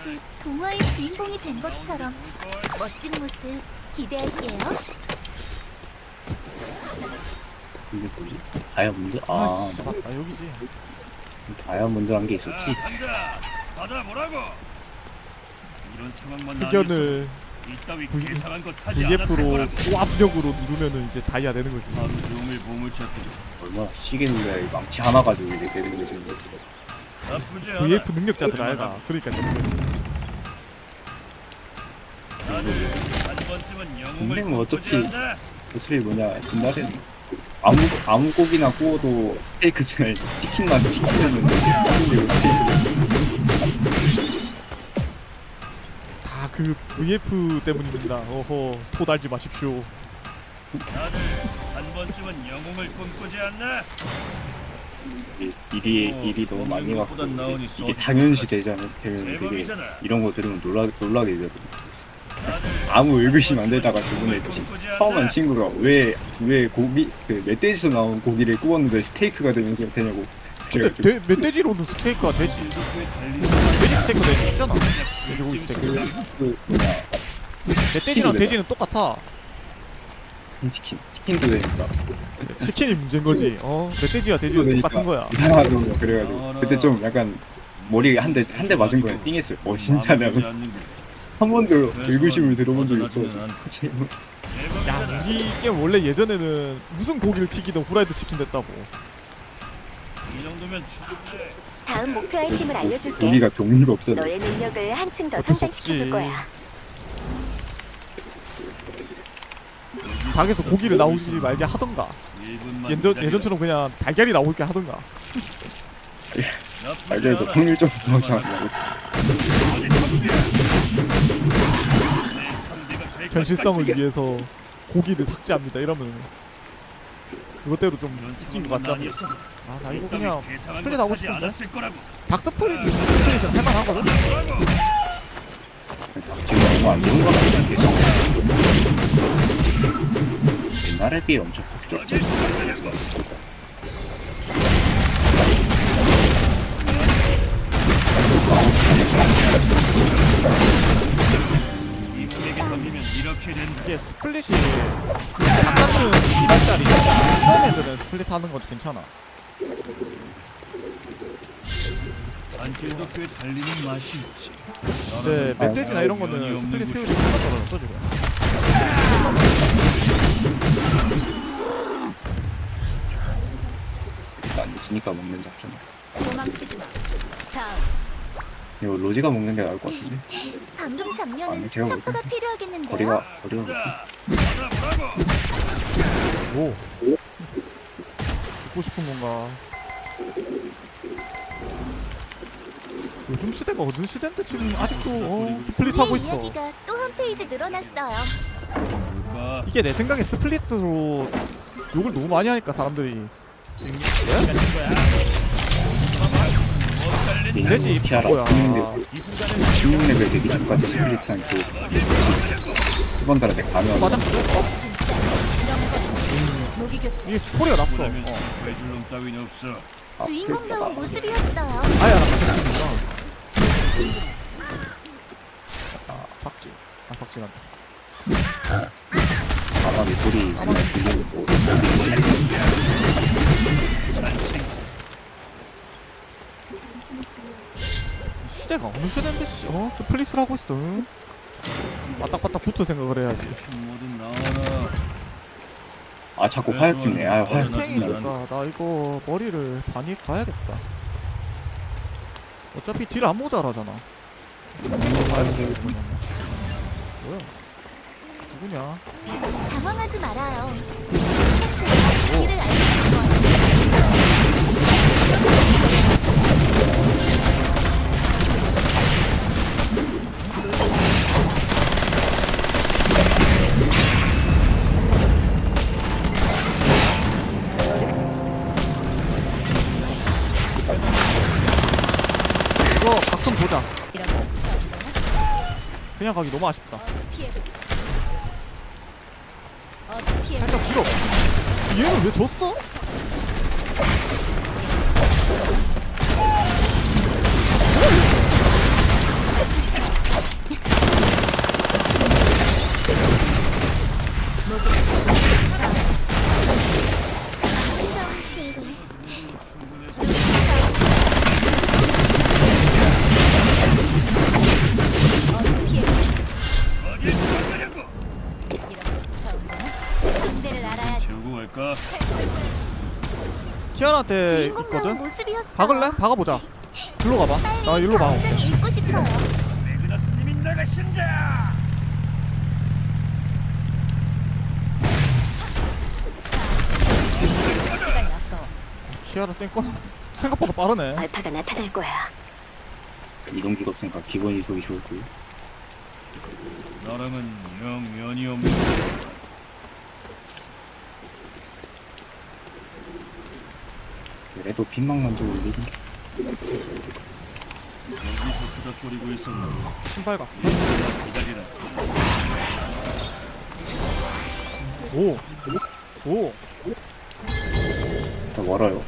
마치 동화의 주인공이 된 것처럼 멋진 모습 기대할게요. 이게 뭐지? 다이아몬드? 아, 아, 씨, 맞다 여기지. 다이아몬드란 게 있었지. 간다. 받아 보라고. 이런 상황만 흑연을 이따위 계산한 않았을 VF로 거라고. 고압력으로 누르면은 이제 다이아 되는 거지. 하루 종일 몸을 찾고 얼마나 시겠는데 이 망치 하나 가지고 이렇게 되는 거지. 나쁘지 않아. VF 능력자들 아이가. 그러니까 한 번쯤은 영웅을 근데 뭐 꿈꾸지 어차피- 않나? 그 소리 뭐냐? 옛날에는 아무 아무 고기나 구워도 스테이크 전에 치킨만 치킨이었는데 치킨 스테이크 다 그 VF 때문입니다. 어허 토 달지 마십시오. 다들 한 번쯤은 영웅을 꿈꾸지 않나? 일이 어, 일이 너무 많이 것보단 나으니 이게. 당연시 되잖아요. 되면 되게 대박이잖아. 이런 거 들으면 놀라 놀라게 되거든. 아무 의구심 안 되다가 저번에? 처음 한 친구가 왜 왜 고기 그 멧돼지에서 나온 고기를 구웠는데 스테이크가 되면서 되냐고 근데 그래가지고 돼, 멧돼지로는 스테이크가 되지. 돼지 스테이크 되지 있잖아. 돼지고기 스테이크. 그 뭐냐 멧돼지랑 돼지는 똑같아. 치킨 치킨도 되니까 치킨이 문제인 거지. 어 멧돼지가 돼지가 똑같은 거야. 이상하더라고 그래가지고 어, 나- 그때 좀 약간 머리 한 대 한 대 맞은 거야 띵했어요 어 않는 거. 한 번도 의구심을 들어본 적이 없어. 야 게임 원래 예전에는 무슨 고기를 튀기든 후라이드 치킨 됐다고. 이 정도면 충분해. 다음 목표 아이템을 알려줄게. 고기가 종류가 없어요 너의 능력을 한층 더 어쩔 수 성장시켜줄 없지. 거야. 닭에서 고기를 나오지 말게 하던가. 1분만 예전, 예전처럼 그냥 달걀이 나오게 하던가. 알죠 확률 좀 나오잖아 현실성을 위해서 고기를 삭제합니다. 이러면 그것대로 좀 웃긴 것 같지 않나? 아나 이거 그냥 스플릿 하고 싶은데? 닭 스플릿 스플릿은 할만하거든? 지금 너무 안 좋은 거 같아 계속 옛날에 비해 엄청 폭주했죠 이분에게 덤비면 이렇게 된다. 이게 스플릿이 닭 같은 1원짜리 이런 애들은 스플릿 하는 것도 괜찮아. 산길도 꽤 달리는 맛이 있지. 근데 아, 멧돼지나 이런 거는 스플릿 효율이. 존나 떨어졌어 지금. 안 지니까 먹는 잡잖아 도망치지 마. 다음. 이거 로지가 먹는 게 나을 것 같은데 방금 장면은 아니, 제가 필요하겠는데요. 거리가 거리가 자, 받아보라고. 오. 죽고 싶은 건가? 요즘 시대가 어느 시대인데 지금 아직도 어, 스플릿 하고 우리의 있어. 이야기가 또 한 페이지 늘어났어요. 이게 내 생각에 스플릿으로 욕을 너무 많이 하니까 사람들이 되지 티아라 뭐야? 16레벨 이 순간을 16레벨 되기 전까지 스플릿한 그 수번달한테 가면 맞아? 교체. 이게 소리가 났어. 어. 해줄 놈 따윈 없어. 주인공다운 모습이었어요. 아야 나 박쥐구나. 아 박쥐. 아 박쥐 간다. 가방에 소리 들리고 시대가 어느 시대인데 씨, 어 스플릿을 하고 있어. 응? 바닥바닥 붙을 생각을 해야지. 아 자꾸 화약 주네 아 화약 주네 탱이니까 나 이거 머리를 반이 가야겠다. 어차피 딜 안 모자라잖아. 뭐야? 누구냐? 당황하지 말아요. 길 그냥 가기 너무 아쉽다. 피해? 살짝 길어. 얘는 왜 졌어? 키아나한테 주인공다운 있거든 모습이었어. 박을래? 박아보자 글로 가봐 나 일로 봐 당장이 읽고 싶어요. 매그너스님이 나가신다. 시간이. 키아라 땡건 생각보다 빠르네 알파가 나타날 거야. 이동기가 없으니까 기본 이속이 좋을 거고. 너랑은 영 연이 없는. 그래도 핀망만 좀 올리긴. 여기서 그닥거리고 있었는데 신발 가 기다리라. 오! 오! 더 멀어요.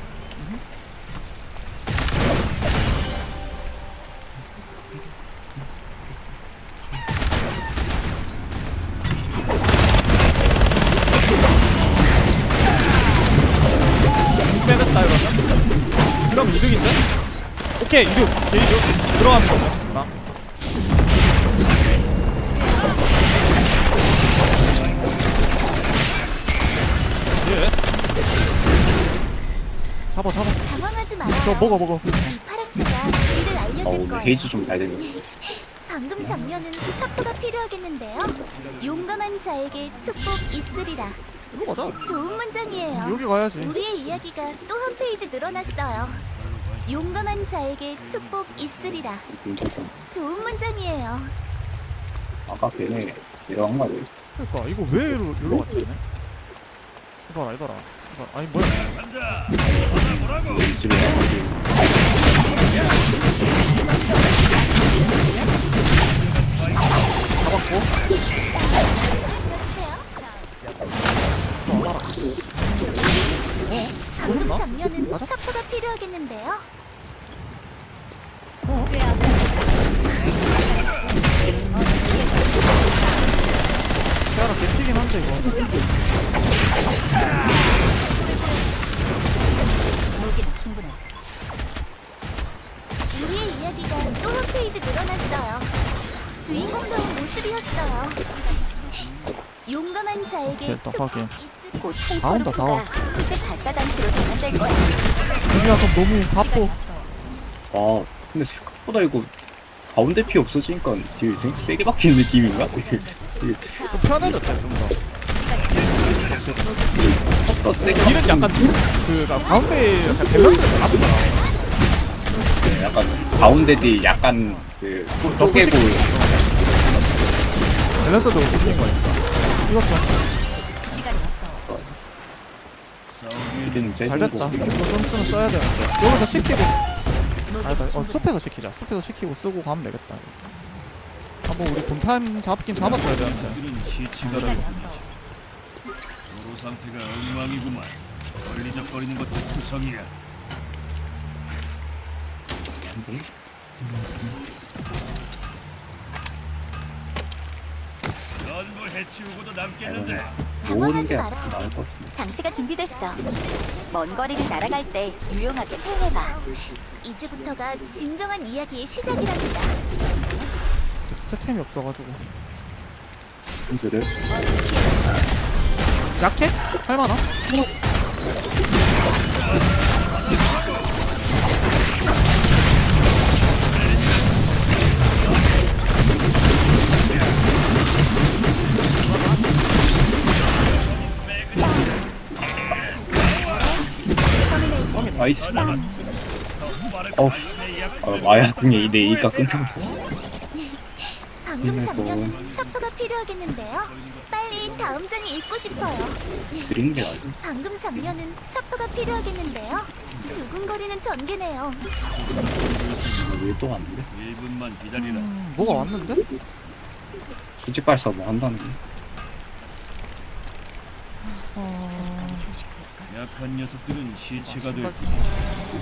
오케이 이득 게이득 들어가는 거네 나예 잡아 잡아 당황하지 말아요. 저 먹어 먹어 이 파랑새가 길을 아 알려줄 오늘 거예요. 헤이즈 좀 잘 되네. 방금 장면은 사포가 필요하겠는데요. 용감한 자에게 축복 있으리라. 일로 가자 좋은 문장이에요. 여기 가야지 우리의 이야기가 또 한 페이지 늘어났어요. 용감한 자에게 축복 있으리라. 좋은 문장이에요. 아까 걔네 내려간 거 아니에요? 그러니까 이거 왜 일로, 일로 갔지? 이봐라 이봐라 이봐라 아니 뭐야. 우리 집에 와가지고 잡았고 어, 알 아 방금 그랬나? 장면은 맞아? 사포가 필요하겠는데요. 어? 키아라 개피긴 한데 이거 무기는 충분해. 우리의 이야기가 또 한 페이지 늘어났어요. 주인공다운 모습이었어요. 용감한 자에게 됐다, 축복 확인. 곧 다 온다, 다 와. 전환될 거야. 우리가 그럼 너무 바빠. 아 근데 생각보다 이거 가운데 피 없어지니까 되게 세- 세게 박히는 느낌인가? 되게 좀 편해졌다 좀더. 더 세게 길은 약간 그나 가운데 약간 밸런스가 나쁘더라 약간 가운데들이 약간 그 떡개고 밸런스도 웃긴 거니까 이것 좀 이제는 잘 됐다. 거 이거 점수는 써야 되는데. 여기서 시키고. 아니다 어 숲에서 시키자. 숲에서 시키고 쓰고 가면 되겠다. 한번 우리 본타임 잡긴 잡았어야 되는데. 도로 상태가 엉망이구만. 걸리적거리는 것도 구성이야. 전부 해치우고도 남겠는데 모으는 당황하지 게 마라. 나을 것 같은데 장치가 준비됐어. 먼 거리를 날아갈 때 유용하게 사용해봐. 이제부터가 진정한 이야기의 시작이랍니다. 스태템이 없어가지고 힌트를 약해? 할만하? 나이스 약 아, 마약궁에 내 이가 끊겨서 방금. 장면은 사포가 필요하겠는데요. 빨리 다음 장이 읽고 싶어요. 드리는 게 나아요 방금 장면은 사포가 필요하겠는데요. 두근거리는 전개네요. 왜또 왔는데? 1분만 기다리라. 음, 뭐가 왔는데? 수직 발사 뭐 한다는 게 어... 약한 녀석들은 시체가 될 신발 뿐.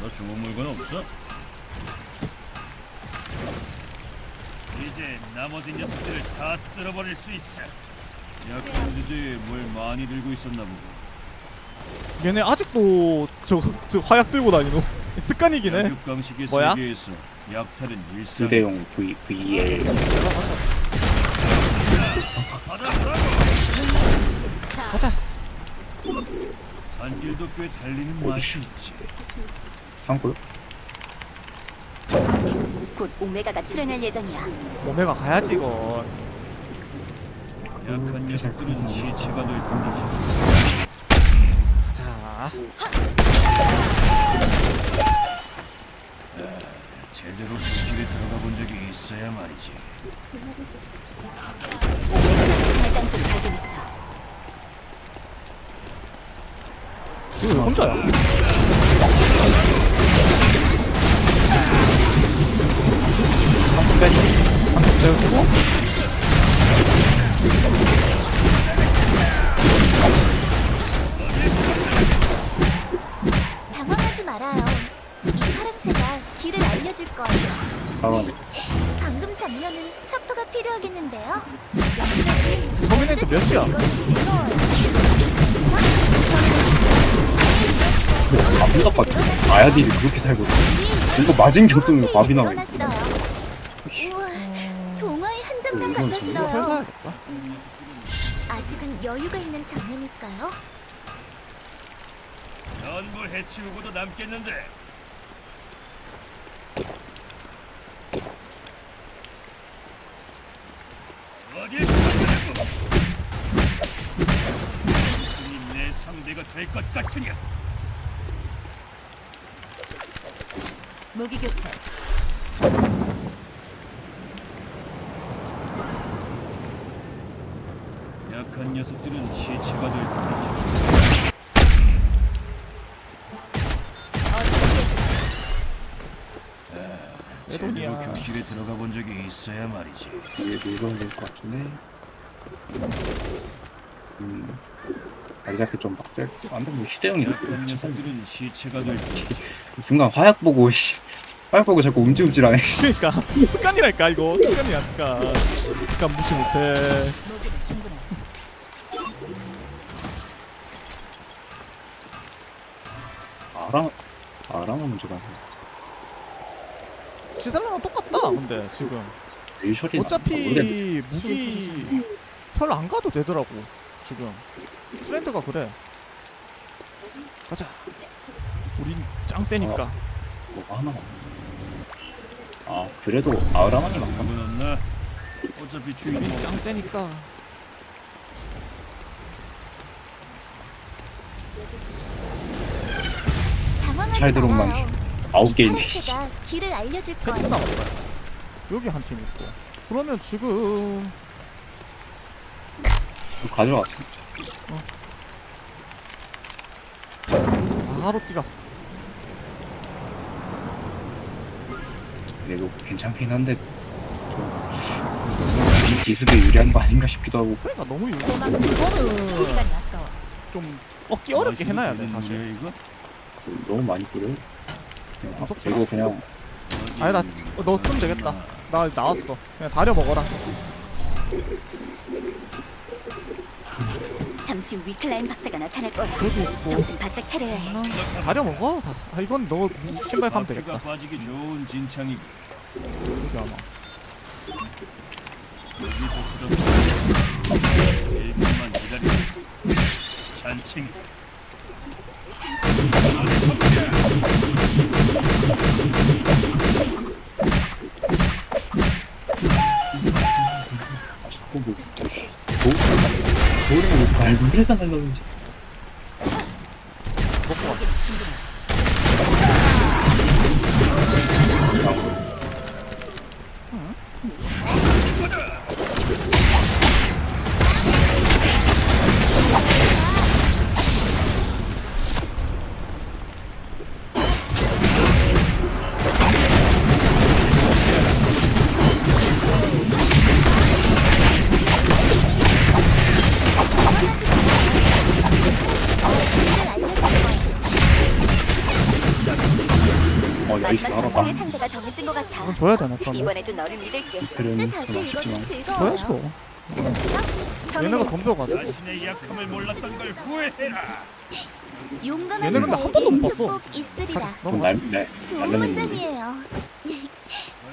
너 좋은 물건 없어? 이제 나머지 녀석들을 다 쓸어버릴 수 있어. 약한 주제에 뭘 많이 들고 있었나 보고. 얘네 아직도 저, 저 화약 들고 다니노 습관이긴 해 양육강식의 뭐야? 세계에서 약탈은 일상. 휴대용 V VL. 가자 반길도 꽤 달리는 맛이 있지. 참고요. 곧 오메가가 출연할 예정이야. 오메가 가야지 이건 약한 녀석들은 시체가 될 뿐이지. 자 제대로 숲길에 들어가 본 적이 있어야 말이지. 발단소를 발견했어. 이거 왜 혼자야? 한번 빼시. 내가 당황하지 말아요. 이 파랑새가 길을 알려줄 거예요. 가만히. 방금 장면은 사포가 필요하겠는데요. 터미네이터 몇이야? 이건 즐거워요. 아, 생각보다 아야딜이 그렇게 살고 있어. 이거 맞은 교통으로 밥이 나오네. 우와, 동화의 한 장면 이건 진짜 같았어요. 아직은 여유가 있는 장면일까요? 전부 해치우고도 남겠는데. 어딜 가자고? 내 상대가 될 것 같으냐? 무기 교체. 약한 녀석들은 시체가 될 뿐이지. 내 제대로 돈이야 교실에 들어가 본 적이 있어야 말이지. 위에 밀어야 될것 같은데. 음. 잡기 좀 빡세. 완전 뭐 약한 녀석들은 시체가 될 뿐이지. 순간 화약 보고 씨. 보고 자꾸 움찔움찔하네. 그니까 습관이랄까 이거 습관이야 습관 습관 무시 못해. 아랑 아랑은 문제가 아니야. 시셀라랑 똑같다 근데 지금 레이셜이 어차피 무기 별로 안 가도 되더라고 지금 트렌드가 그래 가자 우린 짱 세니까 뭐가 하나 없네. 아 그래도 맞나? 그건 없나? 어차피 주인이 우린 짱 세니까 당황하지 찰드론만 말아요. 아홉 이 개인데. 길을 알려줄 세 팀 거예요. 남았다 여기 한 팀 있고 그러면 지금 이거 가져왔어. 바로 뛰가 그래도 괜찮긴 한데 좀이 기습에 유리한 거 아닌가 싶기도 하고. 그러니까 너무 유 도망쳐. 이거는 시간이 아까워. 좀 얻기 어렵게 해놔야 돼 사실 이거? 너무 많이 뿌려요. 그냥 무섭다. 그냥 아니다 어, 너 쓰면 되겠다 나 나왔어 그냥 다려 먹어라 잠시 위클라인 박사가 나타날 거야. 그래도 있고 정신 바짝 차려야 해. 하나 다려 먹어 다. 아 이건 너 신발 가면 되겠다 빠지기 좋은 진창이고 여기 아마 여기서 들어서 1분만 기다려 잔챙이 뭐 말고 해가 날라오는지. 줘야 되나 그러면 이번에도 너를 믿을게. 그런 다시. 이거는 얘네가 덤벼가지고 자신의 약함을 몰랐던 걸 후회해라 용감한 얘네 근데 한 번도 못 자에게 봤어. 축복 있으리라. 좀 넘어가 날, 날, 좋은 문장이에요.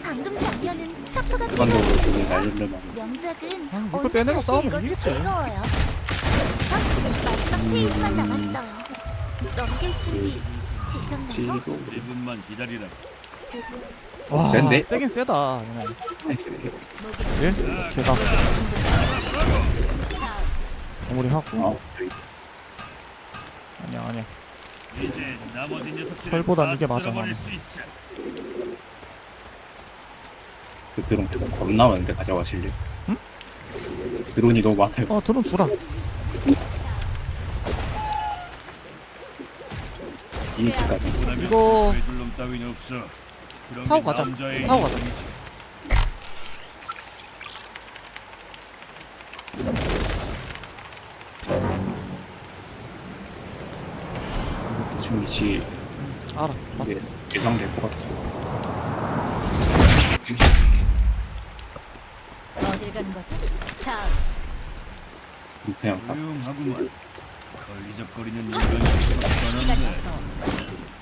방금 장면은 사포가 일반적으로 날려내면 명작은 아, 언제 빼내고 다시 싸우면 읽어도 이기겠지. 즐거워요. 자, 마지막 페이지만 남았어요. 넘길 준비 되셨나요? 지도 1분만 기다리라. 와 센데? 세긴 세다 얘네 예? 개다 마무리 하고 아 그래. 아니야 아니야 이제 나머지 녀석들을 털보단 다 이게 맞아, 나는. 그 드론 겁나 많은데 가져가실래? 응? 드론이 너무 많아요 어 드론 주라 이니까지 이거- 타고 게 가자. 타고 가자. 지금 위치 알아. 이게 봤어 예상될 것 같아서. 어딜 가는 거지? 자, 그냥 딱. 조용하구만. 걸리적거리는 인간이 시간이 없어.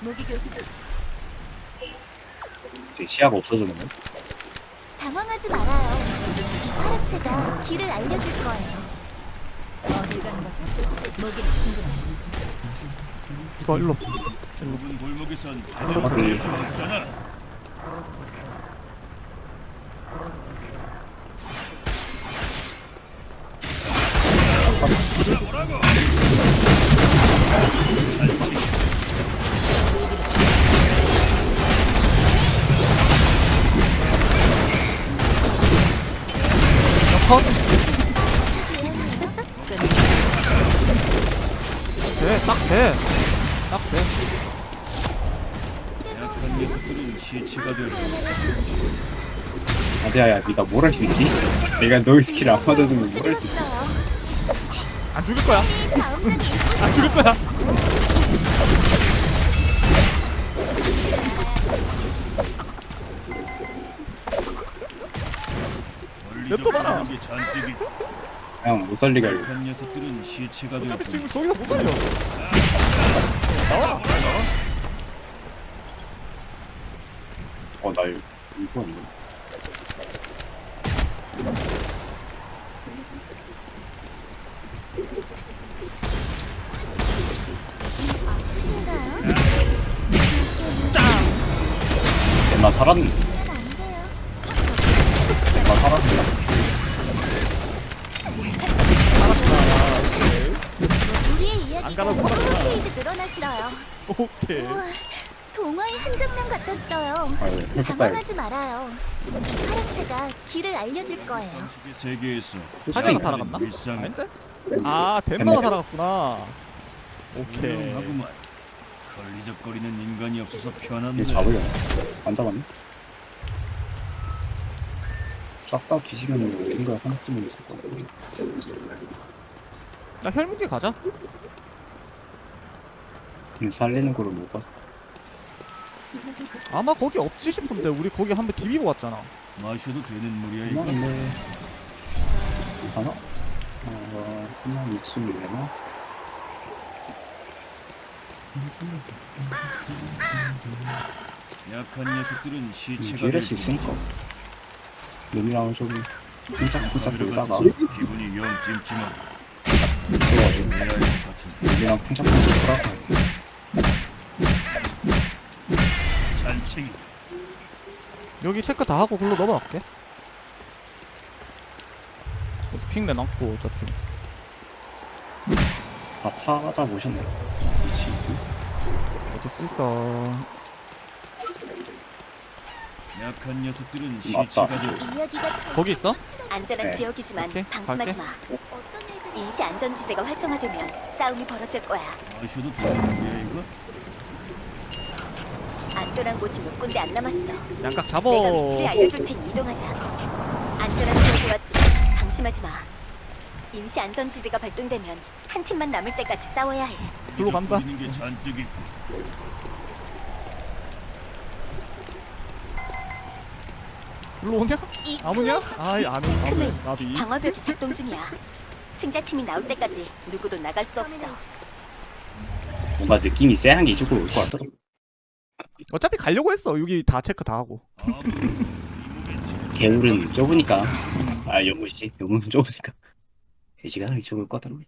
무기 교체. 이제 시야가 없어졌는데 당황하지 말아요. 이 파랑새가 길을 알려줄 거예요. 어딜 가는 거지? 무기는 충분해. 이거 일로 좁은 골목에선 아, 제대로 그래. 걸릴 수 없잖아. 컷 돼, 딱 돼. 약한 녀석들은 시체가 되고 아대야야 네가 뭘 할 수 있지? 내가 너의 스킬 안 받아주면 뭘 할 수 있지? 못쓰겠어요. 안 죽일 거야. 안 죽일 거야. 냅둬 봐라. 걸리적거리는 게 잔뜩 있고 그냥 못 살리게 하려고 약한 녀석들은 시체가 어차피 되고 지금 거기서 못 살려. 나와. 어 나 이거 이거 이거 싶으신가요? 나 살았는데 오케이. 우와, 동화의 한 장면 같았어요. 아유 헬프다 당황하지 말아요. 이 파랑새가 길을 알려줄 거예요. 세계에서 사자가 살아갔나? 일상 아닌데? 아, 덴마가 살아갔구나. 오케이. 조용하구만. 걸리적거리는 인간이 없어서 편한데 얘 잡으려나? 안 잡았네? 싹다 기시면 어딘가 하나쯤은 있을 거야 나 혈무기 가자. 그냥 살리는 거를 못 봐서 아마 거기 없지 싶은데 우리 거기 한 번 디비고 왔잖아. 마셔도 되는 물이야 이거. 하나? 어... 하나 있으면 되나? 약한 녀석들은 시체가 기회를 수 되고 있으니까 놈이랑 좀 쿵짝쿵짝 돌다가 들어가서 기분이 영 찜찜한 같은 놈이랑 쿵짝쿵짝 돌아가 잔챙이 여기 체크 다 하고 글로 넘어갈게. 핑 내놨고 어차피. 다 찾아보셨네 위치 어디 쓸까? 약한 녀석들은 맞다. 시체가 되고 이야기가 절 거기 있어? 안전한 네. 지역이지만 오케이, 방심하지 갈게. 마. 어떤 애들이 인시 안전지대가 활성화되면 싸움이 벌어질 거야. 마셔도 되는 물이야 이거. 안전한 곳이 몇 군데 안 남았어. 양각 내가 잡어. 위치를 알려줄 테니 이동하자. 안전한 지역에 왔지만 방심하지 마. 임시 안전지대가 발동되면 한 팀만 남을 때까지 싸워야 해. 글로 간다. 걸리는 게 잔뜩 있고 일로 오냐? 이 오냐? 아이 안 오. 나비. 나비. 방어벽이 작동 중이야. 승자팀이 나올 때까지 누구도 나갈 수 없어. 뭔가 느낌이 쎄한 게 이쪽으로 올 것 같더라 어차피 가려고 했어. 여기 다 체크 다 하고. 개울은 좁으니까 아 연못이지 연못은 좁으니까 돼지가 이쪽으로 올것 같더라